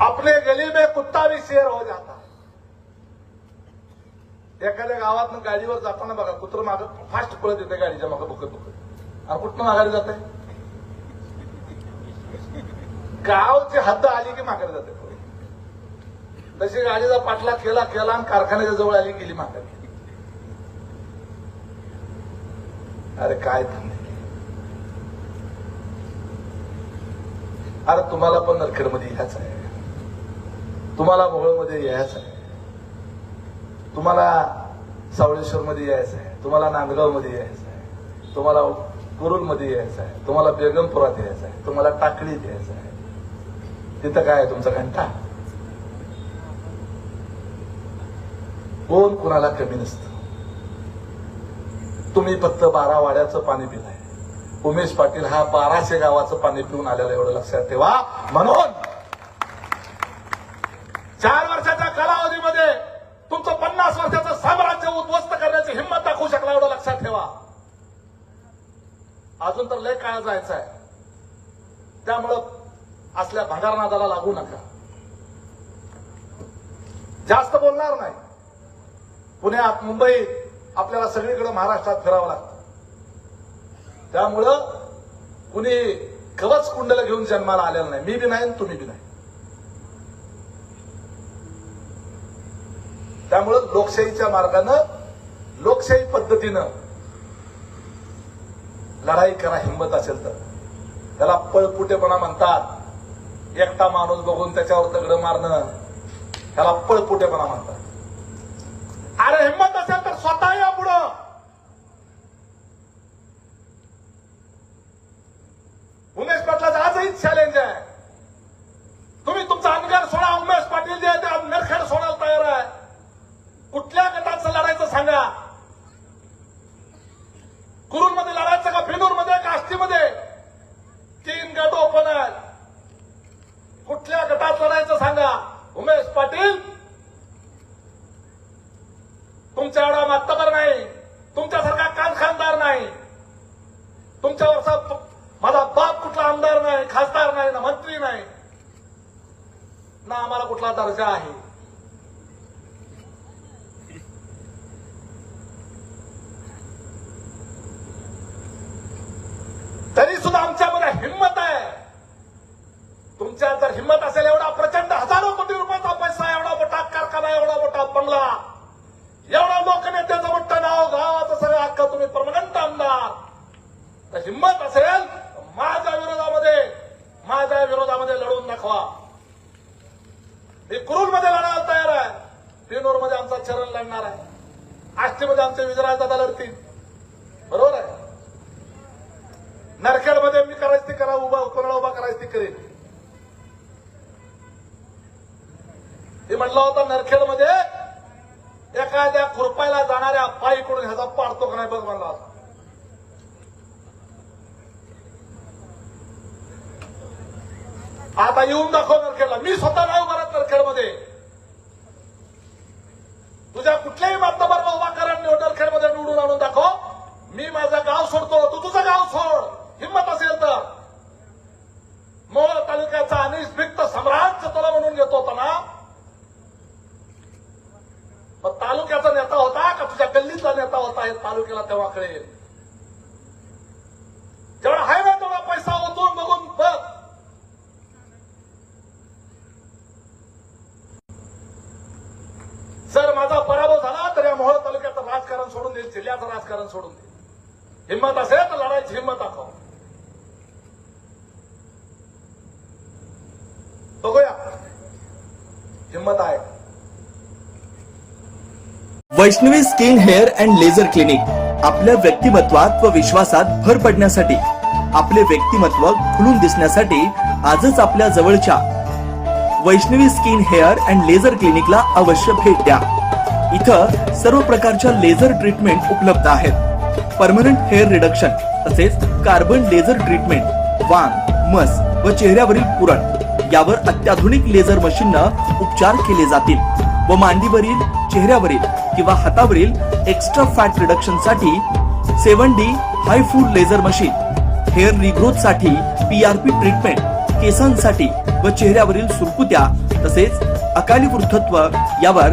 अपने गली में कुत्ता भी शेर हो जाता। है एखाद्या गावात गाडीवर जाताना बघा कुत्र माग फास्ट पळत येते गाडीच्या मागं बुकत बुकत आणि कुठनं माघारी जाते गावची हद्द आली की माघारी जाते तशी गाडीचा पाठला केला केला आणि कारखान्याच्या जवळ आली गेली माघारी. अरे काय धंदे. अरे तुम्हाला पण नरखेडमध्ये ह्याच आहे. तुम्हाला मोहळमध्ये यायचं आहे तुम्हाला सावळेश्वर मध्ये यायचं आहे तुम्हाला नांदगावमध्ये यायचं आहे तुम्हाला कुरुलमध्ये यायचं आहे तुम्हाला बेगमपुरात यायचं आहे तुम्हाला टाकळीत यायचं आहे तिथं काय आहे तुमचा घंटा? कोण कुणाला कमी नसतं? तुम्ही फक्त बारा वाड्याचं पाणी पिलाय उमेश पाटील हा बाराशे गावाचं पाणी पिऊन आलेला एवढं लक्षात ठेवा. म्हणून काळ जायचं आहे त्यामुळं असल्या भंगारनादाला लागू नका. जास्त बोलणार नाही. पुण्यात मुंबईत आपल्याला सगळीकडे महाराष्ट्रात फिरावं लागतं. त्यामुळं कुणी कवच कुंडला घेऊन जन्माला आलेलं नाही. मी बी नाही तुम्ही बी नाही. त्यामुळं लोकशाहीच्या मार्गानं लोकशाही पद्धतीनं लढाई करा हिंमत असेल तर. त्याला पळपुटेपणा म्हणतात. एकटा माणूस बघून त्याच्यावर दगड मारणं त्याला पळपुटेपणा म्हणतात. अरे हिंमत असेल तर स्वतः या पुढं. उमेश पाटलाचं आजही चॅलेंज आहे. तुम्ही तुमचा अनगर सोडा उमेश पाटील जे आहे ते नरखेड सोडायला तयार आहे. कुठल्या गटाचं लढायचं सांगा कुरुलमध्ये लढायचं का बिनूरमध्ये का आष्टीमध्ये तीन गट ओपन आहेत कुठल्या गटात लढायचं सांगा उमेश पाटील तुमच्या एवढा मातबर नाही तुमच्यासारखा कान खानदार नाही तुमच्यावरचा माझा बाप कुठला आमदार नाही खासदार नाही ना मंत्री नाही ना आम्हाला कुठला दर्जा आहे तरी सुद्धा आमच्यामध्ये हिंमत आहे तुमच्या जर हिंमत असेल एवढा प्रचंड हजारो कोटी रुपयाचा पैसा एवढा मोठा कारखाना एवढा मोठा बंगला एवढा लोकनेत्याचं मोठं नाव गावाचं सगळं हक्क तुम्ही परमनंट आमदार तर हिंमत असेल माझ्या विरोधामध्ये माझ्या विरोधामध्ये लढून दाखवा. मी कुरुलमध्ये लढायला तयार आहे. बिनूरमध्ये आमचा चरण लढणार आहे. आष्टीमध्ये आमचे विजयराज दादा लढतील. बरोबर आहे? नरखेडमध्ये मी करायची ती करा उभा कोणाला उभा करायची ती करेन. मी म्हटलं होतं नरखेडमध्ये एखाद्या खुरपायला जाणाऱ्या पायीकडून ह्याचा पाडतो का नाही बघ म्हणला होता. आता येऊन दाखव नरखेडला मी स्वतः नाही उभा राहत नरखेडमध्ये. तुझ्या कुठल्याही मातबर उभा करा नरखेडमध्ये निवडून आणून दाखव. मी माझं गाव सोडतो. तू तुझं गाव सोड. हिंमत असेल तर. मोळ तालुक्याचा अनिष्भिक्त भिक्त सम्राट तुला म्हणून घेतो होता ना. मग तालुक्याचा नेता होता का तुझ्या गल्लीतला नेता होता हे तालुक्याला तेव्हा कळेल जेवढा आहे ना तेवढा पैसा ओतून बघून बघ जर माझा पराभव झाला तर या मोहोळ तालुक्याचं राजकारण सोडून देईल जिल्ह्याचं राजकारण सोडून दे. हिंमत असेल तर लढायची हिंमत दाखव. बघूया. हिंमत आहे. Vaishnavi skin hair and laser clinic आपल्या व्यक्तिमत्वात व विश्वासात भर पडण्यासाठी आपले व्यक्तिमत्व खुलून दिसण्यासाठी आजच आपल्या जवळच्या Vaishnavi skin hair and laser क्लिनिकला अवश्य भेट द्या. इथं सर्व प्रकारच्या लेझर ट्रीटमेंट उपलब्ध आहेत. परमनंट हेअर रिडक्शन तसेच कार्बन लेझर ट्रीटमेंट वांग मस व चेहऱ्यावरील पुरण यावर अत्याधुनिक लेझर मशीननं उपचार केले जातील व मांडीवरील चेहऱ्यावरील किंवा हातावरील एक्स्ट्रा फॅट रिडक्शनसाठी सेवन डी हाय फूड लेझर मशीन हेअर रिग्रोथसाठी पी ट्रीटमेंट केसांसाठी व चेहऱ्यावरील सुरकुत्या तसेच अकाली वृद्धत्व यावर